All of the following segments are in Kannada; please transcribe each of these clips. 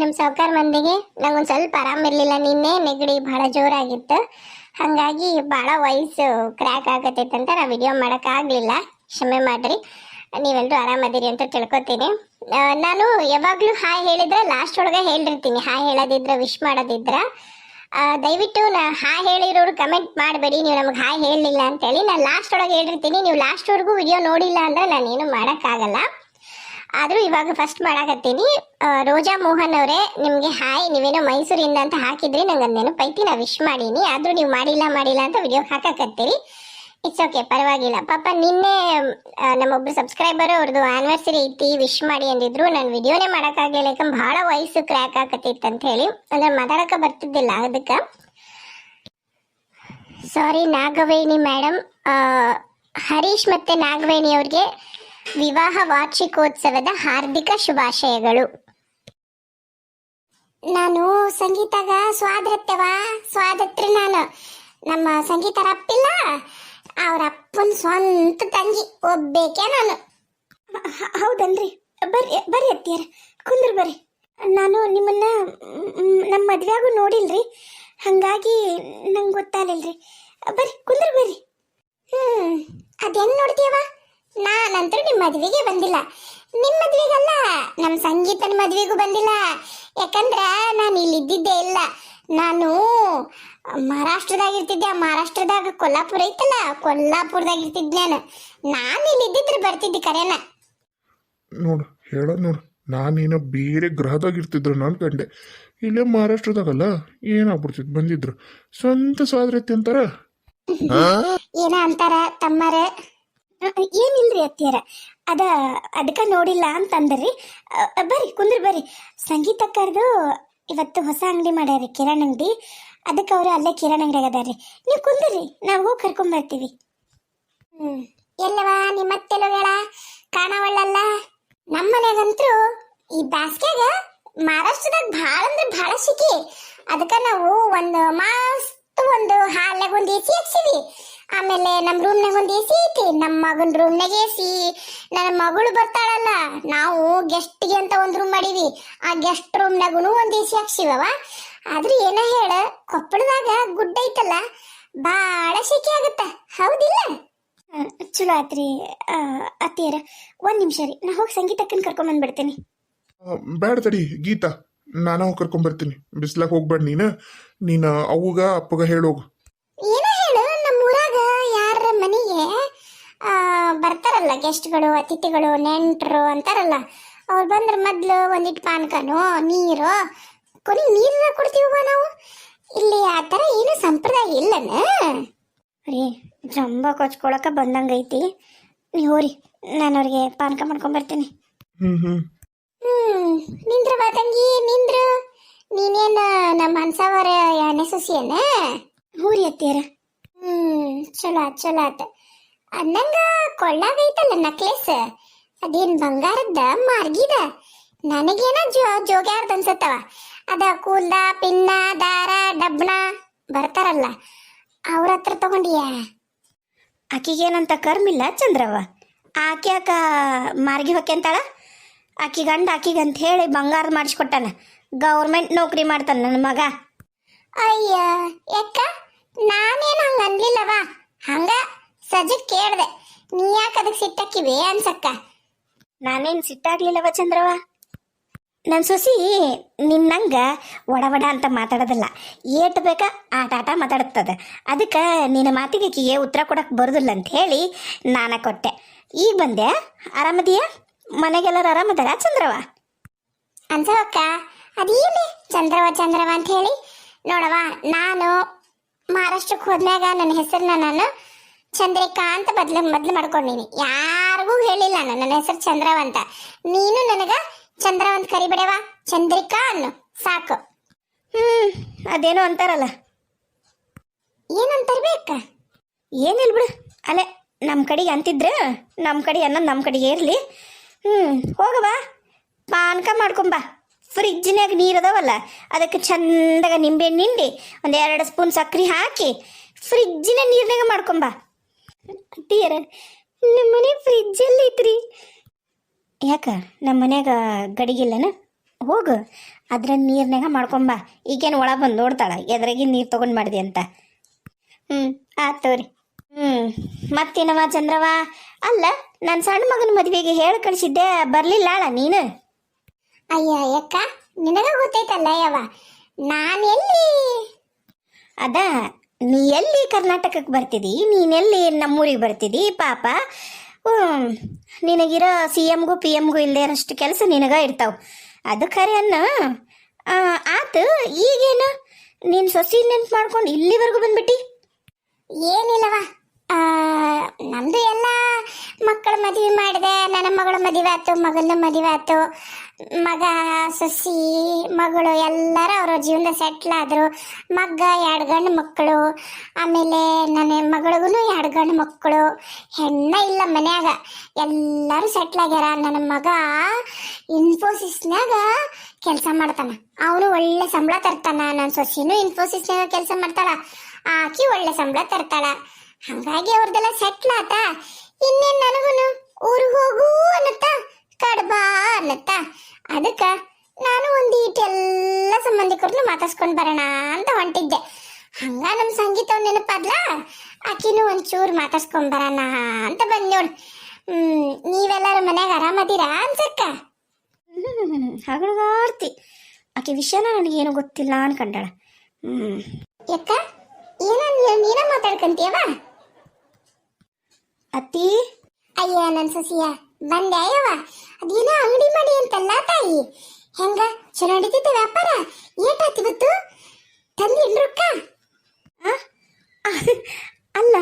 ನಮ್ಮ ಸಾವುಕಾರ ಮಂದಿಗೆ ನಂಗೊಂದು ಸ್ವಲ್ಪ ಆರಾಮ ಇರಲಿಲ್ಲ ನಿನ್ನೆ, ನೆಗಡಿ ಭಾಳ ಜೋರಾಗಿತ್ತು. ಹಾಗಾಗಿ ಭಾಳ ವಯಸ್ಸು ಕ್ರ್ಯಾಕ್ ಅಂತ ನಾ ವಿಡಿಯೋ ಮಾಡೋಕ್ಕಾಗಲಿಲ್ಲ ಕ್ಷಮೆ ಮಾಡಿರಿ. ನೀವೆಲ್ಲರೂ ಆರಾಮದಿರಿ ಅಂತ ತಿಳ್ಕೊತೀನಿ. ನಾನು ಯಾವಾಗಲೂ ಹಾಯ್ ಹೇಳಿದ್ರೆ ಲಾಸ್ಟ್ ಒಳಗೆ ಹೇಳಿರ್ತೀನಿ ಹಾಯ್ ಹೇಳೋದಿದ್ರೆ ವಿಶ್ ಮಾಡೋದಿದ್ರೆ. ದಯವಿಟ್ಟು ನಾ ಹಾಯ್ ಹೇಳಿರೋರು ಕಮೆಂಟ್ ಮಾಡಬೇಡಿ. ನೀವು ನಮ್ಗೆ ಹಾಯ್ ಹೇಳಲಿಲ್ಲ ಅಂತೇಳಿ ನಾನು ಲಾಸ್ಟ್ ಒಳಗೆ ಹೇಳಿರ್ತೀನಿ ನೀವು ಲಾಸ್ಟ್ವರೆಗೂ ವಿಡಿಯೋ ನೋಡಿಲ್ಲ ಅಂದ್ರೆ ನಾನೇನು ಮಾಡೋಕ್ಕಾಗಲ್ಲ. ಆದರೂ ಇವಾಗ ಫಸ್ಟ್ ಮಾಡಾಕತ್ತೀನಿ. ರೋಜಾ ಮೋಹನ್ ಅವರೇ, ನಿಮಗೆ ಹಾಯ್, ನೀವೇನೋ ಮೈಸೂರಿಂದ ಅಂತ ಹಾಕಿದ್ರಿ, ನಂಗೆ ಅದು ನೆನಪೈತಿ ನಾ ವಿಶ್ ಮಾಡೀನಿ. ಆದರೂ ನೀವು ಮಾಡಿಲ್ಲ ಮಾಡಿಲ್ಲ ಅಂತ ವಿಡಿಯೋ ಹಾಕಕತ್ತೀರಿ. ಇಟ್ಸ್ ಓಕೆ ಪರವಾಗಿಲ್ಲ. ಪಾಪ ನಿನ್ನೆ ನಮ್ಮ ನಮ್ಮೊಬ್ರು ಸಬ್ಸ್ಕ್ರೈಬರು ಅವ್ರದ್ದು ಆನಿವರ್ಸರಿ ಐತಿ ವಿಶ್ ಮಾಡಿ ಅಂದಿದ್ರು. ನಾನು ವಿಡಿಯೋನೇ ಮಾಡೋಕ್ಕಾಗಿಲ್ಲ ಯಾಕಂದ್ರೆ ಭಾಳ ವಯಸ್ಸು ಕ್ರ್ಯಾಕ್ ಆಕತ್ತಿತ್ತು ಅಂತ ಹೇಳಿ. ಅಂದರೆ ಮಾತಾಡೋಕೆ ಬರ್ತಿದ್ದಿಲ್ಲ ಅದಕ್ಕೆ. ಸಾರಿ ನಾಗವೇಣಿ ಮೇಡಮ್ ಹರೀಶ್ ಮತ್ತು ನಾಗವೇಣಿ ಅವ್ರಿಗೆ ವಿವಾಹ ವಾರ್ಷಿಕೋತ್ಸವದ ಹಾರ್ದಿಕ ಶುಭಾಶಯಗಳು. ನಾನು ಸಂಗೀತಗ ಸ್ವಾದತ್ತವ ಸ್ವಾದತ್ರಿ ನಾನು. ನಮ್ಮ ಸಂಗೀತರ ಅಪ್ಪಿಲ್ಲ ಅವ್ರ ಅಪ್ಪನ ಸ್ವಂತ ತಂಗಿ ಒಬ್ಬೇಕೆ ನಾನು. ಹೌದನ್ರಿ. ಬರ್ರಿ ಬರ್ರಿ ಅತ್ತಿಯರ ಕುಂದ್ರ ಬರ್ರಿ. ನಾನು ನಿಮ್ಮನ್ನ ನಮ್ಮ ಮದ್ವೆಯಾಗೂ ನೋಡಿಲ್ರಿ. ಹಂಗಾಗಿ ನಂಗೆ ಗೊತ್ತಾಗಲಿಲ್ರಿ. ಬರ್ರಿ ಕುಂದ್ರ ಬರ್ರಿ. ಹ್ಞೂ ಅದೇನ್ ನೋಡ್ತೀಯವ ನಾನಂತೂ ನಿಮ್ಮ ಮದ್ವೆಗೆ ಬಂದಿಲ್ಲ. ನಿಮ್ಮ ಮದ್ವೆಗಲ್ಲ ನಮ್ಮ ಸಂಗೀತನ ಮದ್ವೆಗೂ ಬಂದಿಲ್ಲ. ಯಾಕಂದ್ರೆ ನಾನು ಇಲ್ಲಿ ಇದ್ದಿದ್ದೇ ಇಲ್ಲ. ನಾನು ಮಹಾರಾಷ್ಟ್ರದಾಗ ಇರ್ತಿದ್ದೆ. ಮಹಾರಾಷ್ಟ್ರದಾಗ ಕೊಲ್ಲಾಪುರ ಐತಲ್ಲ ಕೊಲ್ಲಾಪುರದಾಗ ಇರ್ತಿದ್ದೆ ನಾನು. ನಾನು ಇಲ್ಲಿ ಇದ್ದಿದ್ರೆ ಬರ್ತಿದ್ದೆ ಕರೆನ. ನೋಡು ಹೇಳೋದು ನೋಡು. ನಾನೇನೋ ಬೇರೆ ಗ್ರಹದಾಗ ಇರ್ತಿದ್ರು ಅನ್ಕಂಡೆ ಇಲ್ಲೇ ಮಹಾರಾಷ್ಟ್ರದಾಗಲ್ಲ ಏನಾಗ್ಬಿಡ್ತಿತ್ತು ಬಂದಿದ್ರು. ಸ್ವಂತ ಸ್ವಾದ್ರತೆ ಅಂತಾರ? ಏನ ಅಂತಾರ ತಮ್ಮರ? ಏನಿಲ್ರಿ ಅತ್ತಿಯರ? ಅದ ಅದಕ್ಕೆ ನೋಡಿಲ್ಲ ಅಂತಂದ್ರಿ. ಬರ್ರಿ, ಕುಂದ್ರ, ಬರ್ರಿ. ಸಂಗೀತಕ್ಕರ್ದು ಇವತ್ತು ಹೊಸ ಅಂಗಡಿ ಮಾಡ್ಯಾರಿ ಕಿರಣ್ ಅಂಗಡಿ. ಅದಕ್ಕೆ ಅವರು ಅಲ್ಲೇ ಕಿರಣ್ ಅಂಗಡಿ ಅದಾರ್ರಿ. ನೀವು ಕುಂದ್ರಿ, ನಾವು ಹೋಗಿ ಕರ್ಕೊಂಡ್ ಬರ್ತೀವಿ. ಹ್ಮ್. ಎಲ್ಲವ ನಿಮ್ಮತ್ತೆಲ್ಲೋ ಹೇಳ ಕಾಣವಳ್ಳಲ್ಲ ನಮ್ಮ ಈ ಬ್ಯಾಸ್ಗ್ಯಾಗ ಮಹಾರಾಷ್ಟ್ರದಾಗ ಭಾಳ ಅಂದ್ರೆ ಭಾಳ ಸಿಕ್ಕಿ. ಅದಕ್ಕೆ ನಾವು ಒಂದು ಮಸ್ತ್ ಒಂದು ಹಾಲ್ನಾಗ ಒಂದು ಎ ಸಿ ಹಚ್ಚಿವಿ. ಆಮೇಲೆ ನಮ್ಮ ರೂಮ್ನಾಗ ಒಂದು ಎ ಸಿ ಐತಿ. ನಮ್ಮ ಮಗನ ರೂಮ್ನಾಗ ಎ ಸಿ. ನನ್ನ ಮಗಳು ಬರ್ತಾಳಲ್ಲ. ನಾವು ಗೆಸ್ಟ್ಗೆ ಅಂತ ಒಂದು ರೂಮ್ ಮಾಡೀವಿ. ಆ ಗೆಸ್ಟ್ ರೂಮ್ನಾಗೂ ಒಂದು ಎ ಸಿ ಹಾಕ್ಸಿವವ ಆದ್ರೆ ಏನ ಹೇಳ ಕೊಪ್ಪಳದಾಗ ಗುಡ್ಡ ಐತಲ್ಲ ಭಾಳ ಶೆಕೆ ಆಗತ್ತ. ಹೌದಿಲ್ಲ? ಚಲೋ ಆತ್ರಿ. ಅತ್ತಿಯರ ಒಂದ್ ನಿಮಿಷ ರೀ. ನಾ ಹೋಗಿ ಸಂಗೀತಕ್ಕನ್ ಕರ್ಕೊಂಡ್ ಬಂದ್ಬಿಡ್ತೇನೆ. ಬೇಡ ತಡಿ ಗೀತಾ. ನಾನು ಹೋಗಿ ಕರ್ಕೊಂಬರ್ತೀನಿ ಬಿಸ್ಲಾಗ ಹೋಗ್ಬೇಡ ನೀನು. ನೀನು ಅವ್ಗ ಅಪ್ಪಗ ಹೇಳೋಗು ಏನು ಹೇಳು ನಮ್ಮ ಊರಾಗ ಯಾರ ಮನೆಗೆ ಆ, ಬರ್ತಾರಲ್ಲ ಗೆಸ್ಟ್ಗಳು ಅತಿಥಿಗಳು ನೆಂಟರು ಅಂತಾರಲ್ಲ ಅವ್ರು ಬಂದ್ರೆ ಮೊದ್ಲು ಒಂದಿಟ್ಟು ಪಾನ್ಕನು ನೀರು ಕೊನೆ ನೀರನ್ನ ಕೊಡ್ತೀವ ನಾವು. ಇಲ್ಲಿ ಆ ಥರ ಏನು ಸಂಪ್ರದಾಯ ಇಲ್ಲನ? ರೀ ಜಂಬ ಕೊಚ್ಕೊಳಕ ಬಂದಂಗೈತಿ. ನೀವು ಹೋರಿ ನಾನು ಅವ್ರಿಗೆ ಪಾನ್ಕ ಮಾಡ್ಕೊಂಡ್ಬರ್ತೀನಿ ಹ್ಮ್ ಹ್ಮ್. ಹ್ಮ್ ನಿಂದ್ರ ತಂಗಿ ನಿಂದ್ರ. ನೀನೇನ ನಮ್ಮ ಹನ್ಸಾವರ ಎರಡನೇ ಸೊಸಿಯನ ಊರಿ ಅತ್ತೀರ ಹ್ಮ್ ಚಲೋ ಆತ್ ಚಲೋ ಆತ. ಅಂದಂಗ ಕೊಳ್ಳಾಗೈತಲ್ಲ ನಕ್ಲೇಸ್ ಅದೇನ್ ಬಂಗಾರದ ಮಾರ್ಗಿದ? ನನಗೇನ ಜೋ ಜೋಗ್ಯಾರ್ದ ಅನ್ಸತ್ತವ. ಅದ ಕೂಲ್ದ ಪಿನ್ನ ದಾರ ಡಬ್ಣ ಬರ್ತಾರಲ್ಲ ಅವ್ರ ಹತ್ರ ತಗೊಂಡಿಯಾ? ಆಕಿಗೇನಂತ ಕರ್ಮಿಲ್ಲ ಚಂದ್ರವ್ವ. ಆಕೆ ಮಾರ್ಗಿ ಹೊಕ್ಕೆಂತಾಳ? ಆಕಿ ಗಂಡ ಆಕಿಗಂತ ಹೇಳಿ ಬಂಗಾರ ಮಾಡಿಸ್ಕೊಟ್ಟಾನ ಗೌರ್ಮೆಂಟ್ ನೌಕರಿ ಮಾಡ್ತಾನ ನನ್ನ ಮಗ. ಅಯ್ಯ ಯಾಕ? ನಾನೇನು ಹಂಗ ಅನ್ಲಿಲ್ಲವ? ಹಂಗ ಸಜಕ್ ಕೇಳ್ದೆ. ನೀ ಯಾಕೆ ಅದಕ್ಕೆ ಸಿಟ್ಟಾಕಿವೆ ಅನ್ಸಕ್ಕ? ನಾನೇನು ಸಿಟ್ಟಾಗ್ಲಿಲ್ಲವ ಚಂದ್ರವ್ವ ನನ್ನ ಸೊಸಿ ನಿನ್ನಂಗ ಒಡ ಒಡ ಅಂತ ಮಾತಾಡೋದಿಲ್ಲ. ಏಟ್ ಬೇಕ ಆಟ ಆಟ ಮಾತಾಡುತ್ತದ. ಅದಕ್ಕೆ ನಿನ್ನ ಮಾತಿಗೆ ಆಕಿಗೆ ಉತ್ತರ ಕೊಡಕ್ಕೆ ಬರೋದಿಲ್ಲ ಅಂತ ಹೇಳಿ ನಾನು ಕೊಟ್ಟೆ. ಈಗ ಬಂದೆ. ಆರಾಮದೀಯ? ಮನೆಗೆಲ್ಲರೂ ಆರಾಮದಾರ ಚಂದ್ರವ್ವ ಅನ್ಸವಕ್ಕ ಅದೇನೆ ಚಂದ್ರವ ಚಂದ್ರವ ಅಂತ ಹೇಳಿ ನೋಡವ ನಾನು ಮಹಾರಾಷ್ಟ್ರಕ್ಕೆ ಹೋದ್ಮ್ಯಾಗ ನನ್ನ ಹೆಸರನ್ನ ನಾನು ಚಂದ್ರಿಕಾ ಅಂತ ಬದ್ಲು ಮೊದ್ಲು ಮಾಡ್ಕೊಂಡಿನಿ. ಯಾರಿಗೂ ಹೇಳಿಲ್ಲ ನಾನು ನನ್ನ ಹೆಸರು ಚಂದ್ರವ ಅಂತ. ನೀನು ನನಗ ಚಂದ್ರವ ಅಂತ ಕರಿಬಿಡವ ಚಂದ್ರಿಕಾ ಅನ್ನು ಸಾಕು. ಹ್ಞೂ ಅದೇನೋ ಅಂತಾರಲ್ಲ. ಏನಂತರ್ಬೇಕ ಏನಿಲ್ಲ ಬಿಡು. ಅಲೆ ನಮ್ಮ ಕಡೆಗೆ ಅಂತಿದ್ರೆ ನಮ್ಮ ಕಡೆ ಅನ್ನೋದು ನಮ್ಮ ಕಡೆಗೆ ಇರಲಿ. ಹ್ಞೂ ಹೋಗವಾ ಪಾನಕ ಮಾಡ್ಕೊಂಬ ಫ್ರಿಜ್ನಾಗ ನೀರು ಅದಾವಲ್ಲ ಅದಕ್ಕೆ ಚಂದಾಗ ನಿಂಬೆ ಹಿಂಡಿ ಒಂದು ಎರಡು ಸ್ಪೂನ್ ಸಕ್ಕರೆ ಹಾಕಿ ಫ್ರಿಜ್ಜಿನ ನೀರ್ನಾಗ ಮಾಡ್ಕೊಂಬ. ಅತ್ತಿಯರ ನಮ್ಮ ಮನೆ ಫ್ರಿಜ್ಜಲ್ಲಿ ಐತ್ರಿ ಯಾಕ ನಮ್ಮ ಮನ್ಯಾಗ ಗಡಿಗಿಲ್ಲನ ಹೋಗು, ಅದ್ರ ನೀರ್ನಾಗ ಮಾಡ್ಕೊಂಬ. ಈಗೇನು ಒಳ ಬಂದು ನೋಡ್ತಾಳ, ಎದ್ರಾಗಿ ನೀರು ತೊಗೊಂಡು ಮಾಡಿದೆ ಅಂತ. ಹ್ಞೂ ಆತವ್ರಿ ಹ್ಞೂ ಮತ್ತೇನವ ಚಂದ್ರವ ಅಲ್ಲ ನನ್ನ ಸಣ್ಣ ಮಗನ ಮದುವೆಗೆ ಹೇಳಿ ಕಳಿಸಿದ್ದೆ, ಬರಲಿಲ್ಲ ಅಲ್ಲ ನೀನು? ಅಯ್ಯ ಅಕ್ಕ ನಿನಗ ಗೊತ್ತೈತಲ್ಲ ಯವ್ವ ನಾನು ಎಲ್ಲಿ? ಅದ ನೀ ಎಲ್ಲಿ ಕರ್ನಾಟಕಕ್ಕೆ ಬರ್ತಿದಿ? ನೀನೆಲ್ಲಿ ನಮ್ಮೂರಿಗೆ ಬರ್ತಿದಿ? ಪಾಪ ನಿನಗಿರೋ ಸಿ ಎಮ್ಗೂ ಪಿ ಎಮ್ಗೂ ಇಲ್ಲದೆ ಇರೋಷ್ಟು ಕೆಲಸ ನಿನಗ ಇರ್ತಾವ. ಅದು ಖರೆ ಅನ್ನ ಆತು ಈಗೇನು? ನೀನು ಸೊಸಿ ನೆನ್ಪು ಮಾಡ್ಕೊಂಡು ಇಲ್ಲಿವರೆಗೂ ಬಂದ್ಬಿಟ್ಟಿ? ಏನಿಲ್ಲವ ಆ, ನಮ್ದು ಎಲ್ಲ ಮಕ್ಕಳ ಮದುವೆ ಮಾಡಿದೆ. ನನ್ನ ಮಗಳ ಮದುವೆ ಆಯ್ತು ಮಗನ ಮದುವೆ ಆಯ್ತು. ಮಗ ಸೊಸಿ ಮಗಳು ಎಲ್ಲರೂ ಅವರ ಜೀವನ ಸೆಟ್ಲ್ ಆದರು. ಮಗ ಎರಡು ಗಂಡು ಮಕ್ಕಳು. ಆಮೇಲೆ ನನ್ನ ಮಗಳಿಗೂ ಎರಡು ಗಂಡು ಮಕ್ಕಳು. ಹೆಣ್ಣ ಇಲ್ಲ ಮನ್ಯಾಗ. ಎಲ್ಲರೂ ಸೆಟ್ಲ್ ಆಗ್ಯಾರ. ನನ್ನ ಮಗ ಇನ್ಫೋಸಿಸ್ನಾಗ ಕೆಲಸ ಮಾಡ್ತಾನೆ. ಅವನು ಒಳ್ಳೆ ಸಂಬಳ ತರ್ತಾನ. ನನ್ನ ಸೊಸಿನೂ ಇನ್ಫೋಸಿಸ್ನಾಗ ಕೆಲಸ ಮಾಡ್ತಾಳ. ಆಕಿ ಒಳ್ಳೆ ಸಂಬಳ ತರ್ತಾಳ. ಹಂಗಾಗಿ ಅವ್ರದೆಲ್ಲ ಸೆಟ್ಲ್ ಆತ? ಇನ್ನೇನ್ ನನಗೂನು ಊರಿಗೆ ಹೋಗು ಅನ್ನತ್ತ? ಕಡ್ಬಾ ಅನ್ನತ್ತ? ಅದಕ್ಕ ನಾನು ಒಂದ್ ಎಲ್ಲ ಸಂಬಂಧಿಕರನ್ನು ಮಾತಾಡ್ಸ್ಕೊಂಡ್ ಬರೋಣ ಅಂತ ಹೊಂಟಿದ್ದೆ. ಹಂಗ ನಮ್ ಸಂಗೀತ ನೆನಪಾದ್ಲ? ಆಕಿನೂ ಒಂಚೂರು ಮಾತಾಡ್ಸ್ಕೊಂಡ್ ಬರೋಣ ಅಂತ ಬಂದ್ ನೋಡ್. ಹ್ಮ್ ನೀವೆಲ್ಲರೂ ಮನ್ಯಾಗ ಆರಾಮದಿರಾ ಅನ್ಸಕ್ಕ? ಹಗಡ್ಗಾಡ್ತಿ ಆಕೆ ವಿಷಯನ ನನಗೇನು ಗೊತ್ತಿಲ್ಲ ಅನ್ಕಂಡಾಳ. ಹ್ಮ್. ಯಾಕ? ಏನ ನೀನ ಮಾತಾಡ್ಕಂತೀಯವ? ಅತ್ತಿ? ಅಯ್ಯ ನನ್ ಸಸಿಯ ಬಂದೆ ಅಯ್ಯವ ಅದೇನೋ ಅಂಗಡಿ ಮಾಡಿ ಅಂತಲ್ಲ ತಾಯಿ. ಹೆಂಗ? ಚಲೋ ನಡೀತೈತೆ ವ್ಯಾಪಾರ? ಏಟಾತ್ ಇವತ್ತು? ತಂದಿಲ್ ರೊಕ್ಕ? ಅಲ್ಲ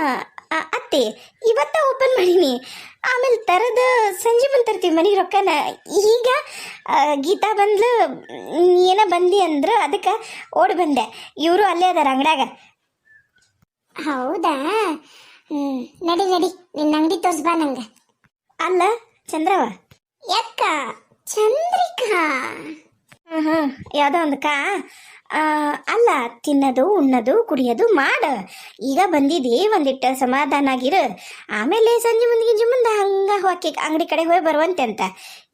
ಅತ್ತೆ ಇವತ್ತ ಓಪನ್ ಮಾಡೀನಿ. ಆಮೇಲೆ ತರದ ಸಂಜೆ ಮುಂದೆ ತರ್ತೀವಿ ಮನೆಗೆ ರೊಕ್ಕನ. ಈಗ ಆ, ಗೀತಾ ಬಂದ್ಲು ಏನೋ ಏನ ಬಂದಿ ಅಂದ್ರು ಅದಕ್ಕೆ ಓಡಿ ಬಂದೆ. ಇವರು ಅಲ್ಲೇ ಅದಾರ ಅಂಗಡ್ಯಾಗ. ಹೌದಾ? ಹ್ಮ್ ನಡಿ ನಡಿ. ನಿನ್ನ ಅಂಗಡಿ ತೋರ್ಸ್ಬಾ ನಂಗ. ಅಲ್ಲ ಚಂದ್ರವ? ಯಾಕ? ಚಂದ್ರಿಕಾ? ಹ್ಮ್ ಹ್ಮ್ ಯಾವುದೋ ಒಂದು ಕಾ. ಆ, ಅಲ್ಲ ತಿನ್ನೋದು ಉಣ್ಣದು ಕುಡಿಯೋದು ಮಾಡ. ಈಗ ಬಂದಿದಿ ಒಂದಿಟ್ಟು ಸಮಾಧಾನ ಆಗಿರು. ಆಮೇಲೆ ಸಂಜೆ ಮುಂದೆ ಗಿಂಜೆ ಮುಂದೆ ಹಂಗ ಹೋಗಿ ಅಂಗಡಿ ಕಡೆ ಹೋಗಿ ಬರುವಂತೆ ಅಂತ.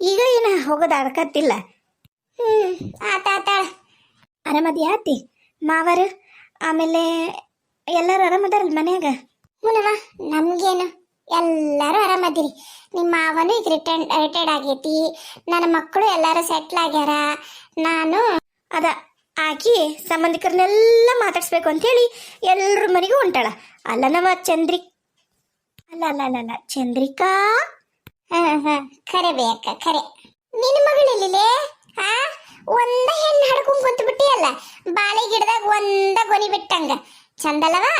ಈಗ ಏನ ಹೋಗೋದು ಅಡ್ಕತ್ತಿಲ್ಲ ಹ್ಮ್ ಆತ ಆತ ಆರಾಮದಿ ಆತಿ ಮಾವರು? ಆಮೇಲೆ ಎಲ್ಲರೂ ಆರಾಮದಾರಲ್ಲ ಮನ್ಯಾಗ? ಹುನವ ನಮ್ಗೇನು? ಎಲ್ಲರೂ ಆರಾಮದಿರಿ ನಿಮ್ಮ ಮಾವನು ಈಗ ರಿಟರ್ನ್ ರಿಟೈರ್ಡ್ ಆಗೈತಿ. ನನ್ನ ಮಕ್ಕಳು ಎಲ್ಲರೂ ಸೆಟ್ಲ್ ಆಗ್ಯಾರ. ನಾನು ಅದ ಆಕಿ ಸಂಬಂಧಿಕರನ್ನೆಲ್ಲ ಮಾತಾಡ್ಸ್ಬೇಕು ಅಂತೇಳಿ ಎಲ್ಲರ ಮನೆಗೂ ಹೊಂಟಾಳ. ಅಲ್ಲ ನಮ್ಮ ಚಂದ್ರಿ ಅಲ್ಲ ಅಲ್ಲ ಅಲ್ಲ ಅಲ್ಲ ಚಂದ್ರಿಕಾ? ಹಾಂ ಹಾಂ ಖರೆ ಬೇಕ ಖರೆ. ನಿನ್ನ ಮಗಳಿಲ್ಲೇ ಆ? ಒಂದ ಹೆಣ್ಣು ಹಡ್ಕೊಂಡ್ ಕುಂತು ಬಿಟ್ಟಿಯಲ್ಲ? ಬಾಳೆ ಗಿಡದಾಗ ಒಂದ ಗೊನಿ ಬಿಟ್ಟಂಗ. ಚಂದಲ್ಲವಾ?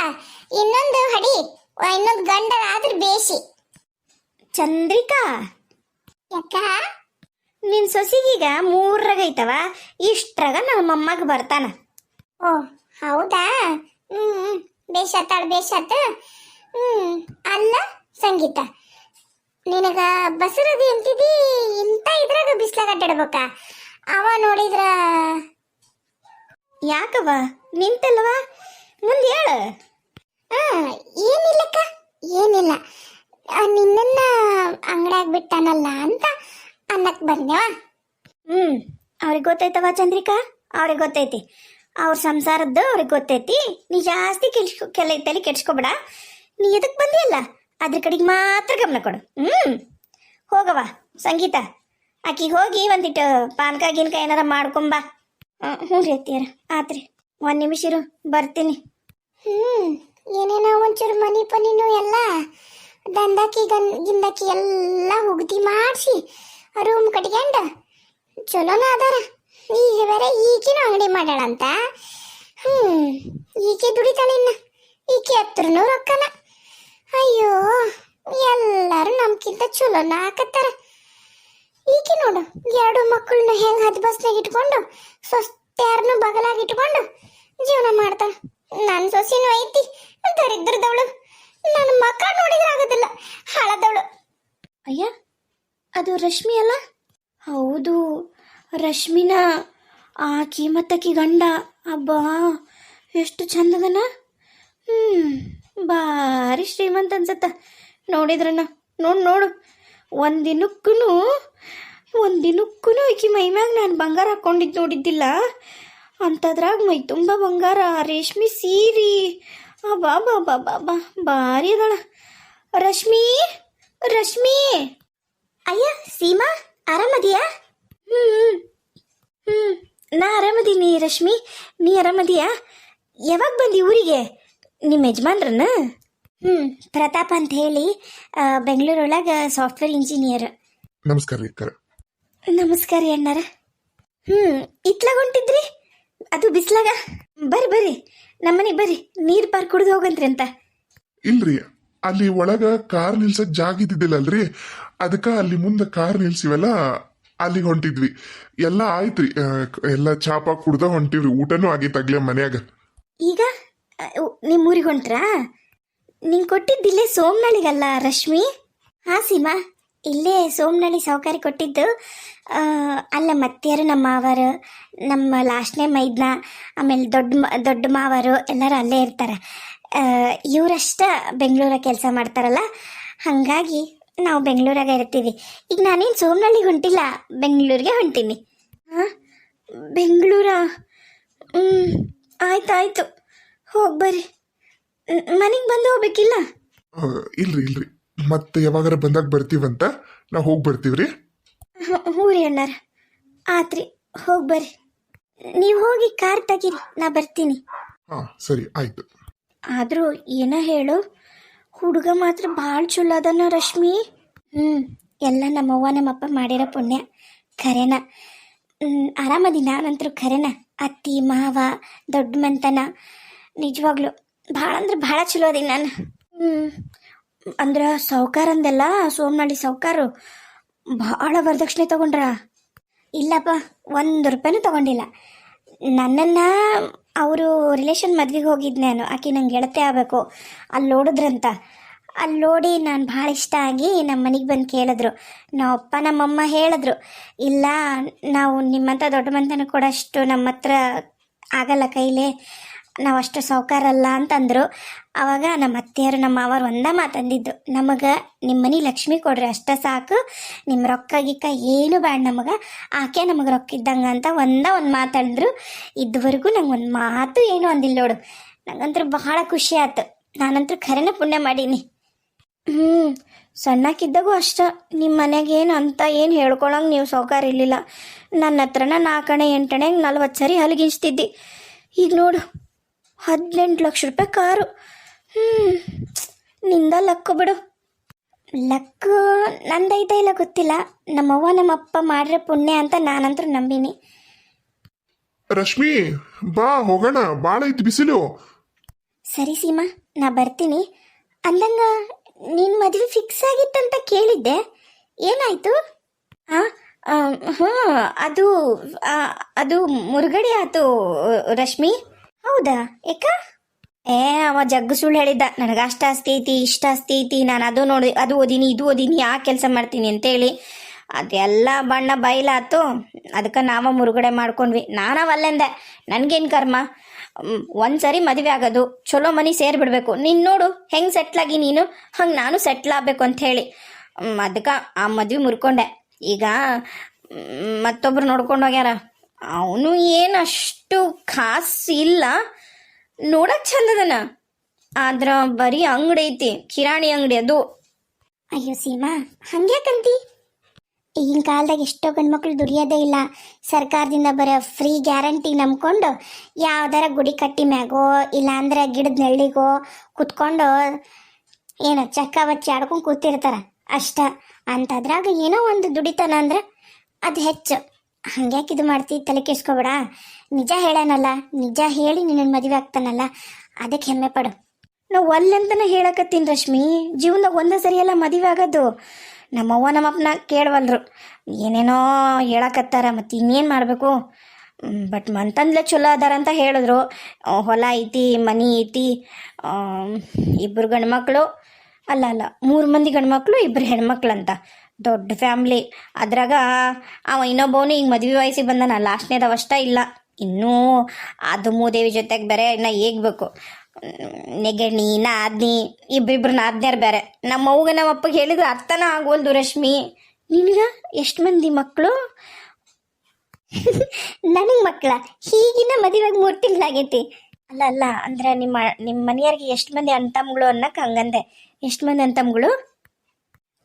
ಇನ್ನೊಂದು ಹಡಿ. ಇನ್ನೊಂದು ಗಂಡ ಆದ್ರ ಬೇಸಿ ಚಂದ್ರಿಕಾ? ಯಾಕ? ನಿನ್ ಸೊಸಿಗೀಗ ಮೂರ್ರಾಗೈತವ ಇಷ್ಟ್ರಾಗ ನಮ್ಮ ಮೊಮ್ಮಗ ಬರ್ತಾನ. ಓ ಹೌದಾ? ಹ್ಮ್ ಬೇಷತ್ತಾಳ ಬೇಷತ್ತ ಹ್ಮ್ ಅಲ್ಲ ಸಂಗೀತ. ನಿನಗ ಬಸರದಿ ಅಂತಿದಿ ಇಂತ ಇದ್ರಾಗ ಬಿಸ್ಲಾಗ ಅಡ್ಡಾಡ್ಬೇಕ? ಅವ ನೋಡಿದ್ರ. ಯಾಕವ ನಿಂತಲ್ವಾ? ಮುಂದೆ ಹೇಳು. ಏನಿಲ್ಲಕ್ಕ ಏನಿಲ್ಲ. ನಿನ್ನ ನಿನ್ನನ್ನ ಅಂಗಡ್ಯಾಗ ಬಿಟ್ಟಾನಲ್ಲ ಅಂತ ಅನ್ನಕ್ ಬಂದ್ಯವ ಹ್ಮ್ ಅವ್ರಿಗೆ ಗೊತ್ತೈತವ ಚಂದ್ರಿಕಾ? ಅವ್ರಿಗೆ ಗೊತ್ತೈತಿ. ಅವ್ರ ಸಂಸಾರದ್ದು ಅವ್ರಿಗೆ ಗೊತ್ತೈತಿ. ನೀ ಜಾಸ್ತಿ ಕೆಲ್ಸ್ಕೊ ಕೆಲ ತಲೆ ಕೆಡ್ಸ್ಕೊಬೇಡ. ನೀ ಎದಕ್ ಬಂದಿಯಲ್ಲ? ಅದ್ರ ಕಡೆಗೆ ಮಾತ್ರ ಗಮನ ಕೊಡು. ಹ್ಮ್ ಹೋಗವ ಸಂಗೀತ. ಆಕಿಗೆ ಹೋಗಿ ಒಂದಿಟ್ಟು ಪಾನ್ಕ ಗಿನ್ಕ ಏನಾರ ಮಾಡ್ಕೊಂಬಾ. ಹ್ಞೂ ರೀ ಅತ್ತಿಯರ. ಆತ್ರಿ ಒಂದು ನಿಮಿಷ ಇರು ಬರ್ತೀನಿ. ಹ್ಮ್. ಏನೇನೋ ಒಂಚೂರು ಮನಿ ಪನಿನೂ ಎಲ್ಲ ದಂದಾಕಿ ಗನ್ ಗಿಂದಾಕಿ ಎಲ್ಲ ಉಗ್ದಿ ಮಾಡಿಸಿ ರೂಮ್ ಕಟ್ಕೊಂಡು ಚಲೋನ ಅದಾರ. ಈಗ ಬೇರೆ ಈಕಿನ ಅಂಗಡಿ ಮಾಡ್ಯಾಳಂತ. ಹ್ಞೂ ಈಕೆ ದುಡಿತಾಳೆ ಇನ್ನ. ಈಕೆ ಹತ್ರನು ರೊಕ್ಕನ. ಅಯ್ಯೋ, ಎಲ್ಲರೂ ನಮ್ಕಿಂತ ಚಲೋನ ಹಾಕತ್ತಾರ ಈಕೆ ನೋಡು, ಎರಡು ಮಕ್ಕಳನ್ನ ಹೆಂಗೆ ಹದ್ ಬಸ್ನಾಗ ಇಟ್ಕೊಂಡು ಸ್ವಸ್ತ್ಯಾರನ್ನು ಬಗಲಾಗಿ ಇಟ್ಕೊಂಡು ಜೀವನ ಮಾಡ್ತಾಳ. ನನ್ನ ಸೊಸಿನೂ ಐತಿ, ದರಿದ್ರದವಳು. ನನ್ನ ಮಕ್ಕ ನೋಡಿದ್ರೆ ಆಗೋದಿಲ್ಲ, ಹಳದವಳು. ಅಯ್ಯ, ಅದು ರಶ್ಮಿ ಅಲ್ಲ? ಹೌದು, ರಶ್ಮಿನ ಆಕಿ ಮತ್ತಕಿ ಗಂಡ. ಅಬ್ಬಾ, ಎಷ್ಟು ಚಂದದನ? ಹ್ಮ್, ಭಾರಿ ಶ್ರೀಮಂತ ಅನ್ಸತ್ತ. ನೋಡಿದ್ರಣ್ಣ ನೋಡು ನೋಡು. ಒಂದಿನಕ್ಕೂ ಒಂದಿನಕ್ಕೂ ದಿನಕ್ಕೂ ಆಕಿ ಮೈಮ್ಯಾಗ ನಾನು ಬಂಗಾರ ಹಾಕೊಂಡಿದ್ದು ನೋಡಿದ್ದಿಲ್ಲ. ಅಂಥದ್ರಾಗ ಮೈ ತುಂಬ ಬಂಗಾರ ರೇಷ್ಮೆ ಸೀರೆ. ಬಾ ಬಾ ಬಾ ಬಾ ಬಾ ಭಾರಿ ಅದಳ. ರಶ್ಮಿ ರಶ್ಮಿ. ಅಯ್ಯ ಸೀಮಾ ಆರಾಮದಿಯಾ? ಹ್ಞೂ ಹ್ಞೂ ನಾ ಆರಾಮದೀನಿ ರಶ್ಮಿ. ನೀ ಆರಾಮದಿಯಾ? ಯಾವಾಗ ಬಂದಿ ಊರಿಗೆ? ನಿಮ್ಮ ಯಜಮಾನ್ರನ್ನ? ಹ್ಞೂ ಪ್ರತಾಪ್ ಅಂತ ಹೇಳಿ ಬೆಂಗಳೂರೊಳಗ ಸಾಫ್ಟ್ವೇರ್ ಇಂಜಿನಿಯರ್. ನಮಸ್ಕಾರ ರೀ ಅಕ್ಕಾರ. ನಮಸ್ಕಾರ ರೀ ಅಣ್ಣಾರ. ಹ್ಞೂ ಇತ್ಲಾಗ ಹೊಂಟಿದ್ರಿ? ಅದು ಬಿಸ್ಲಾಗ? ಬರ್ರಿ ಬರ್ರಿ. ನಮ್ಮನೆಗೆ ಬರ್ರಿ. ನೀರು ಪಾರ್ ಕುಡಿದು ಹೋಗಂತ್ರಿ ಅಂತ. ಇಲ್ರಿ. ಅಲ್ಲಿ ಒಳಗ ಕಾರ್ ನಿಲ್ಸಕ್ ಜಾಗ ಇದ್ದಿದ್ದಿಲ್ಲಲ್ರಿ? ಅದಕ್ಕ ಅಲ್ಲಿ ಮುಂದೆ ಕಾರ್ ನಿಲ್ಸಿವಲ್ಲ ಅಲ್ಲಿಗೆ ಹೊಂಟಿದ್ವಿ. ಎಲ್ಲ ಆಯ್ತ್ರಿ. ಆ, ಎಲ್ಲ ಚಾಪ ಕುಡ್ದ ಹೊಂಟಿವ್ರಿ. ಊಟನೂ ಆಗೈತಾಗ್ಲೇ ಮನ್ಯಾಗ. ಈಗ ನಿಮ್ಮ ಊರಿಗೆ ಹೊಂಟ್ರಾ? ನಿಂಗೆ ಕೊಟ್ಟಿದ್ದಿಲ್ಲೇ ಸೋಮನಾಳಿಗಲ್ಲ ರಶ್ಮಿ? ಹಾ ಸೀಮಾ. ಇಲ್ಲೇ ಸೋಮನಳ್ಳಿ ಸೌಕರ್ಯ ಕೊಟ್ಟಿದ್ದು ಅಲ್ಲ, ಮತ್ತಿಯರು ನಮ್ಮ ಮಾವರು ನಮ್ಮ ಲಾಸ್ಟ್ನೇ ಮೈದ್ನ, ಆಮೇಲೆ ದೊಡ್ಡ ದೊಡ್ಡ ಮಾವರು ಎಲ್ಲರೂ ಅಲ್ಲೇ ಇರ್ತಾರೆ. ಇವರಷ್ಟ ಬೆಂಗಳೂರಾಗ ಕೆಲಸ ಮಾಡ್ತಾರಲ್ಲ, ಹಾಗಾಗಿ ನಾವು ಬೆಂಗಳೂರಾಗ ಇರ್ತೀವಿ. ಈಗ ನಾನೇನು ಸೋಮನಳ್ಳಿಗೆ ಹೊಂಟಿಲ್ಲ, ಬೆಂಗಳೂರಿಗೆ ಹೊಂಟೀನಿ. ಹಾಂ ಬೆಂಗಳೂರ? ಹ್ಞೂ ಆಯ್ತು, ಆಯಿತು. ಹೋಗಿ ಬರ್ರಿ. ಮನೆಗೆ ಬಂದು ಹೋಗ್ಬೇಕಿಲ್ಲ? ಇಲ್ರಿ ಇಲ್ರಿ. ಮತ್ತೆ ಯಾವಾಗಾರ ಬಂದಾಗ ಬರ್ತೀವಂತ ನಾವು ಹೋಗಿ ಬರ್ತೀವ್ರಿ? ಹ್ಞೂ ರೀ ಅಣ್ಣಾರ. ಆತ್ರಿ ಹೋಗಿ ಬರ್ರಿ. ನೀವು ಹೋಗಿ ಕಾರ್ ತೆಗೀರಿ ನಾ ಬರ್ತೀನಿ. ಹಾ ಸರಿ ಆಯ್ತು. ಆದರೂ ಏನ ಹೇಳು ಹುಡುಗ ಮಾತ್ರ ಭಾಳ ಚಲೋ ಅದನ ರಶ್ಮಿ. ಹ್ಞೂ ಎಲ್ಲ ನಮ್ಮವ್ವ ನಮ್ಮಪ್ಪ ಮಾಡಿರೋ ಪುಣ್ಯ. ಖರೇನ. ಹ್ಮ್, ಆರಾಮದಿ ನಾನಂತರೂ ಖರೇನ. ಅತ್ತಿ ಮಾವ ದೊಡ್ಡ ಮಂತನ. ನಿಜವಾಗ್ಲು ಭಾಳ ಅಂದ್ರೆ ಭಾಳ ಚಲೋ ಅದೀನಿ ನಾನು. ಹ್ಞೂ ಅಂದ್ರೆ ಸಾವುಕಾರ ಅಂದೆಲ್ಲ ಸೋಮನಾಡಿ ಸಾವುಕಾರು ಭಾಳ ವರದಕ್ಷಿಣೆ ತಗೊಂಡ್ರ. ಇಲ್ಲಪ್ಪ, ಒಂದು ರೂಪಾಯಿನೂ ತಗೊಂಡಿಲ್ಲ. ನನ್ನನ್ನು ಅವರು ರಿಲೇಷನ್ ಮದ್ವೆಗೆ ಹೋಗಿದ್ದು ನಾನು. ಆಕೆ ನಂಗೆ ಗೆಳತಿ ಆಗಬೇಕು. ಅಲ್ಲಿ ನೋಡಿದ್ರಂತ. ಅಲ್ಲಿ ನೋಡಿ ನಾನು ಭಾಳ ಇಷ್ಟ ಆಗಿ ನಮ್ಮ ಮನೆಗೆ ಬಂದು ಕೇಳಿದ್ರು. ನಮ್ಮ ಅಪ್ಪ ನಮ್ಮಮ್ಮ ಹೇಳಿದ್ರು. ಇಲ್ಲ, ನಾವು ನಿಮ್ಮಂಥ ದೊಡ್ಡ ಮಂತನ ಕೊಡೋಷ್ಟು ನಮ್ಮ ಹತ್ರ ಆಗಲ್ಲ ಕೈಲೇ. ನಾವು ಅಷ್ಟು ಸಾವುಕಾರಲ್ಲ ಅಂತಂದರು, ಅವಾಗ ನಮ್ಮ ಅತ್ತೆಯರು ನಮ್ಮ ಅವರು ಒಂದ ಮಾತಂದಿದ್ದು ನಮಗೆ ನಿಮ್ಮ ಮನೆ ಲಕ್ಷ್ಮಿ ಕೊಡ್ರಿ ಅಷ್ಟ ಸಾಕು ನಿಮ್ಮ ರೊಕ್ಕ ಗಿಕ್ಕ ಏನು ಬೇಡ ನಮಗೆ, ಆಕೆ ನಮಗೆ ರೊಕ್ಕ ಇದ್ದಂಗೆ ಅಂತ ಒಂದ ಒಂದು ಮಾತಾಡಿದ್ರು ಇದುವರೆಗೂ ನಂಗೆ ಒಂದು ಮಾತು ಏನು ಅಂದಿಲ್ಲ ನೋಡು ನಂಗಂತೂ ಬಹಳ ಖುಷಿ ಆಯ್ತು ನಾನಂತೂ ಖರೇನ ಪುಣ್ಯ ಮಾಡೀನಿ. ಹ್ಞೂ ಸಣ್ಣಕ್ಕಿದ್ದಾಗೂ ಅಷ್ಟ ನಿಮ್ಮ ಮನೆಗೆ ಏನು ಅಂತ ಏನು ಹೇಳ್ಕೊಳಂಗೆ ನೀವು ಸೌಕಾರ ಇರಲಿಲ್ಲ. ನನ್ನ ಹತ್ರನ ನಾಲ್ಕಣೆ ಎಂಟಣೆ ನಲ್ವತ್ತು ಸರಿ ಹಲಗಿಂಚ್ತಿದ್ದಿ. ಈಗ ನೋಡು. ಹದಿನೆಂಟು ಲಕ್ಷ ರೂಪಾಯಿ ಕಾರು. ಹ್ಞೂ ನಿಂದ ಲಕ್ಕು ಬಿಡು. ಲಕ್ಕು ನಂದೈತ ಇಲ್ಲ ಗೊತ್ತಿಲ್ಲ. ನಮ್ಮವ್ವ ನಮ್ಮಪ್ಪ ಮಾಡ್ರೆ ಪುಣ್ಯ ಅಂತ ನಾನಂತೂ ನಂಬಿನಿ. ರಶ್ಮಿ ಬಾ ಹೋಗೋಣ. ಭಾಳ ಐತಿ ಬಿಸಿಲು. ಸರಿ ಸೀಮಾ ನಾ ಬರ್ತೀನಿ. ಅಂದಂಗ ನಿನ್ನ ಮದುವೆ ಫಿಕ್ಸ್ ಆಗಿತ್ತಂತ ಕೇಳಿದ್ದೆ. ಏನಾಯ್ತು? ಹಾಂ ಹ್ಞೂ ಅದು ಆ, ಅದು ಮುರುಗಡೆ ಆತು ರಶ್ಮಿ. ಹೌದಾ? ಏಕ? ಏ, ಅವ ಜಗ್ಗು ಸುಳ್ಳು ಹೇಳಿದ್ದ. ನನಗೆ ಅಷ್ಟ ಆಸ್ತಿ ಐತಿ, ಇಷ್ಟ ಆಸ್ತಿ ಐತಿ. ನಾನು ಅದು ನೋಡಿ, ಅದು ಓದಿನಿ, ಇದು ಓದಿನಿ, ಆ ಕೆಲಸ ಮಾಡ್ತೀನಿ ಅಂತೇಳಿ ಅದೆಲ್ಲ ಬಣ್ಣ ಬಯಲಾತು ಅದಕ್ಕೆ ನಾವ ಮುರುಗಡೆ ಮಾಡ್ಕೊಂಡ್ವಿ. ನಾನವಲ್ಲೆಂದೆ ನನಗೇನು ಕರ್ಮ? ಒಂದ್ ಸರಿ ಮದುವೆ ಆಗೋದು, ಚಲೋ ಮನಿ ಸೇರಿಬಿಡ್ಬೇಕು. ನೀನು ನೋಡು, ಹೆಂಗೆ ಸೆಟ್ಲಾಗಿ ನೀನು? ಹಂಗೆ ನಾನು ಸೆಟ್ಲ್ ಆಗಬೇಕು ಅಂತ ಹೇಳಿ. ಅದಕ್ಕೆ ಆ ಮದ್ವೆ ಮುರ್ಕೊಂಡೆ. ಈಗ ಮತ್ತೊಬ್ರು ನೋಡ್ಕೊಂಡು ಹೋಗ್ಯಾರ. ಅವನು ಏನು ಅಷ್ಟು ಖಾಸ್ ಇಲ್ಲ. ನೋಡಕ್ ಚಂದದನ. ಆದ್ರ ಬರೀ ಅಂಗಡಿ ಐತಿ, ಕಿರಾಣಿ ಅಂಗಡಿ ಅದು. ಅಯ್ಯೋ ಸೀಮಾ, ಹಂಗ್ಯಾಕಂತಿ? ಈಗಿನ ಕಾಲದಾಗ ಎಷ್ಟೋ ಗಂಡ್ಮಕ್ಳು ದುಡಿಯೋದೇ ಇಲ್ಲ. ಸರ್ಕಾರದಿಂದ ಬರೋ ಫ್ರೀ ಗ್ಯಾರಂಟಿ ನಂಬ್ಕೊಂಡು ಯಾವ್ದಾರ ಗುಡಿ ಕಟ್ಟಿ ಮ್ಯಾಗೋ, ಇಲ್ಲಾಂದ್ರೆ ಗಿಡದ ನೆಳ್ಳಿಗೋ ಕುತ್ಕೊಂಡು ಏನು ಚಕ್ಕ ಬಚ್ಚಿ ಆಡ್ಕೊಂಡು ಕೂತಿರ್ತಾರ. ಅಷ್ಟ. ಅಂಥದ್ರಾಗ ಏನೋ ಒಂದು ದುಡಿತಾನ ಅಂದ್ರೆ ಅದು ಹೆಚ್ಚು. ಹಂಗ್ಯಾಕೆ ಇದು ಮಾಡ್ತಿ? ತಲೆ ಕೆಸ್ಕೋಬೇಡ ನಿಜ ಹೇಳನಲ್ಲ. ನಿಜ ಹೇಳಿ ನಿನ್ನ ಮದುವೆ ಆಗ್ತಾನಲ್ಲ. ಅದಕ್ಕೆ ಹೆಮ್ಮೆ ಪಡು. ನಾವು ಒಲ್ಲೆಂತನ ಹೇಳಕತ್ತೀನಿ ರಶ್ಮಿ. ಜೀವನದಾಗ ಒಂದೇ ಸರಿಯಲ್ಲ ಮದುವೆ ಆಗೋದು ನಮ್ಮವ್ವ ನಮ್ಮಪ್ಪನ ಕೇಳವಲ್ರು. ಏನೇನೋ ಹೇಳಕತ್ತಾರ ಮತ್ತು ಇನ್ನೇನು ಮಾಡಬೇಕು? ಬಟ್ ಮಂತಂದ್ಲೆ ಚಲೋ ಅದಾರ ಅಂತ ಹೇಳಿದ್ರು. ಹೊಲ ಐತಿ, ಮನಿ ಐತಿ. ಇಬ್ಬರು ಇಬ್ರು ಗಂಡ್ಮಕ್ಳು. ಅಲ್ಲ ಅಲ್ಲ, ಮೂರು ಮಂದಿ ಗಂಡ್ಮಕ್ಳು ಇಬ್ಬರು ಹೆಣ್ಮಕ್ಳು ಅಂತ ದೊಡ್ಡ ಫ್ಯಾಮ್ಲಿ. ಅದ್ರಾಗ ಅವ ಇನ್ನೊಬ್ಬವನು ಈಗ ಮದುವೆ ವಯಸ್ಸಿಗೆ ಬಂದಾನ. ಲಾಸ್ಟ್ನೇದವ ಅಷ್ಟ ಇಲ್ಲ. ಇನ್ನೂ ಅದು ಮೂದೇವಿ ಜೊತೆಗೆ ಬೇರೆ ಇನ್ನು ಹೇಗ್ಬೇಕು ನೆಗಣಿ, ನಾದ್ನಿ, ಇಬ್ರಿಬ್ರು ನಾದ್ನ್ಯಾರು ಬೇರೆ ನಮ್ಮ ಅವ್ಗೆ ನಮ್ಮ ಅಪ್ಪಗೆ ಹೇಳಿದ್ರೆ ಅರ್ಥನ ಆಗೋಲ್ದು ರಶ್ಮಿ ನಿನ್ಗ ಎಷ್ಟು ಮಂದಿ ಮಕ್ಕಳು ನನಗೆ ಮಕ್ಕಳ ಹೀಗಿನ ಮದುವೆಗೆ ತಿಂಗಳಾಗೈತಿ. ಅಲ್ಲ ಅಲ್ಲ. ಅಂದ್ರೆ ನಿಮ್ಮ ನಿಮ್ಮ ಮನೆಯವ್ರಿಗೆ ಎಷ್ಟು ಮಂದಿ ಅಂತಮ್ಗಳು ಅನ್ನಕ್ಕೆ ಹಂಗಂದೆ. ಎಷ್ಟು ಮಂದಿ ಅಣ್ತಮ್ಗಳು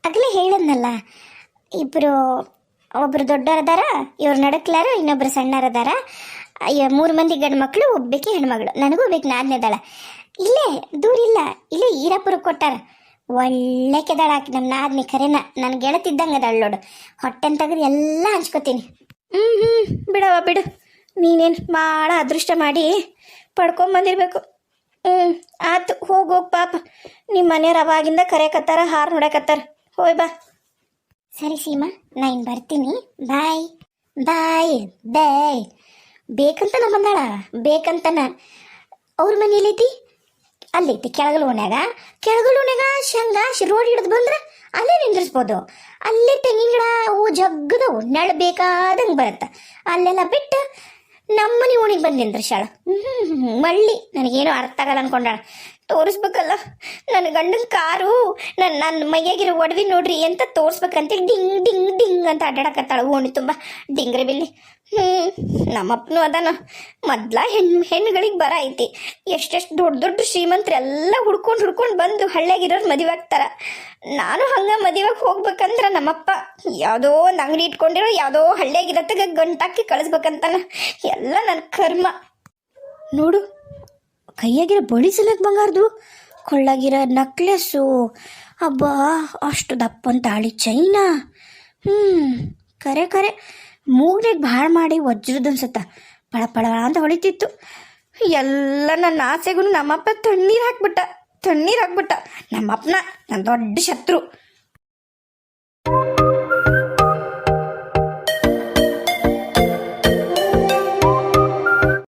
ಆಗಲೇ ಹೇಳದ್ನಲ್ಲ. ಇಬ್ಬರು ಒಬ್ರು ದೊಡ್ಡವರದಾರ, ಇವ್ರು ನಡಕ್ಲಾರ, ಇನ್ನೊಬ್ರು ಸಣ್ಣರದಾರ ಮೂರು ಮಂದಿ ಗಂಡು ಮಕ್ಕಳು ಒಬ್ಬಕ್ಕೆ ಹೆಣ್ಮಗಳು. ನನಗೂ ಬೇಕು ನಾದ್ನೇದಾಳ ಇಲ್ಲೇ, ದೂರ ಇಲ್ಲ. ಇಲ್ಲೇ ಈರಾಪುರ ಕೊಟ್ಟಾರ. ಒಳ್ಳೆ ಕೆದಾಳ ಹಾಕಿ ನಮ್ಮ ನಾದ್ನಿ ಕರೆನ. ನನ್ನ ಗೆಳತಿದ್ದಂಗೆ ಅದಾಳ ನೋಡು. ಹೊಟ್ಟೆನ್ ತೆಗೆದು ಎಲ್ಲ ಹಂಚ್ಕೋತೀನಿ. ಹ್ಮ್ ಹ್ಮ್ ಬಿಡವ ಬಿಡು. ನೀನೇನು ಭಾಳ ಅದೃಷ್ಟ ಮಾಡಿ ಪಡ್ಕೊಂಬಂದಿರ್ಬೇಕು ಹ್ಮ್, ಆತು, ಹೋಗ್ ಹೋಗ್, ಪಾಪ. ನಿಮ್ಮ ಮನೆಯವ್ರು ಅವಾಗಿಂದ ಕರೆಯಕತ್ತಾರ ಹಾರು ನೋಡಕತ್ತಾರ ಹೋಯ್ ಬಾ. ಸರಿ ಸೀಮಾ, ನಾ ಇನ್ನು ಬರ್ತೀನಿ. ಬಾಯ್. ಬಾಯ್ ಬಾಯ್. ಬೇಕಂತನ ಬಂದಾಳ? ಬೇಕಂತನ ಅವ್ರ ಮನೇಲೈತಿ ಅಲ್ಲೈತಿ ಕೆಳಗಲ್ ಓಣ್ಯಾಗ ಕೆಳಗಲ್ ಓಣ್ಯಾಗ ಶಂಗ, ರೋಡ್ ಹಿಡಿದು ಬಂದ್ರೆ ಅಲ್ಲೇ ನಿಂದ್ರಿಸ್ಬೋದು. ಅಲ್ಲೇ ತೆಂಗಿನ ಗಿಡ, ಅವು ಜಗ್ಗದವು. ನೆಳ ಬೇಕಾದಂಗೆ ಬರುತ್ತೆ. ಅಲ್ಲೆಲ್ಲ ಬಿಟ್ಟು ನಮ್ಮನೆ ಓಣಿಗೆ ಬಂದು ನಿಂದ್ರಿಸಾಳ ಹ್ಞೂ ಮಳ್ಳಿ. ನನಗೇನು ಅರ್ಥ ಆಗಲ್ಲ ಅನ್ಕೊಂಡಾಳ. ತೋರಿಸ್ಬೇಕಲ್ಲ? ನನ್ನ ಗಂಡನ ಕಾರು ನನ್ನ ನನ್ನ ಮೈಯಾಗಿರೋ ಒಡವಿ ನೋಡ್ರಿ ಅಂತ ತೋರಿಸ್ಬೇಕಂತೇಳಿ ಡಿಂಗ್ ಡಿಂಗ್ ಡಿಂಗ್ ಅಂತ ಅಡ್ಡಾಡಕತ್ತಾಳ ಓಣಿ ತುಂಬ. ಡಿಂಗ್ರಿ ಬಿಲ್ಲಿ. ಹ್ಞೂ ನಮ್ಮಪ್ಪನೂ ಅದಾನ. ಮೊದ್ಲ ಹೆಣ್ಣು ಹೆಣ್ಣುಗಳಿಗೆ ಬರ ಐತಿ. ಎಷ್ಟೆಷ್ಟು ದೊಡ್ಡ ದೊಡ್ಡ ಶ್ರೀಮಂತರೆಲ್ಲ ಹುಡ್ಕೊಂಡು ಹುಡ್ಕೊಂಡು ಬಂದು ಹಳ್ಳಿಯಾಗಿರೋರು ಮದುವೆ ಆಗ್ತಾರ ನಾನು ಹಂಗೆ ಮದುವೆಗೆ ಹೋಗ್ಬೇಕಂದ್ರೆ ನಮ್ಮಪ್ಪ ಯಾವುದೋ ಒಂದು ಅಂಗಡಿ ಇಟ್ಕೊಂಡಿರೋ ಯಾವುದೋ ಹಳ್ಳಿಯಾಗಿರತ್ತಾಗ ಗಂಟಾಕಿ ಕಳಿಸ್ಬೇಕಂತಾನ. ಎಲ್ಲ ನನ್ನ ಕರ್ಮ. ನೋಡು ಕೈಯಾಗಿರೋ ಬಳಿ ಸಲಕ್ ಬಂಗಾರದು? ಕೊಳ್ಳಾಗಿರೋ ನಕ್ಲೆಸ್ಸು ಅಬ್ಬಾ, ಅಷ್ಟು ದಪ್ಪನ ತಾಳಿ ಚೈನಾ ಹ್ಞೂ ಕರೆ ಕರೆ. ಮೂಗ್ನಾಗ ಭಾಳ ಮಾಡಿ ವಜ್ರದ ಅನ್ಸತ್ತ ಪಳ ಪಳ ಅಂತ ಹೊಳಿತಿತ್ತು. ಎಲ್ಲ ನನ್ನ ಆಸೆಗೂ ನಮ್ಮಪ್ಪ ತಣ್ಣೀರು ಹಾಕ್ಬಿಟ್ಟ ತಣ್ಣೀರು ಹಾಕ್ಬಿಟ್ಟ. ನಮ್ಮಪ್ಪನ ನನ್ನ ದೊಡ್ಡ ಶತ್ರು.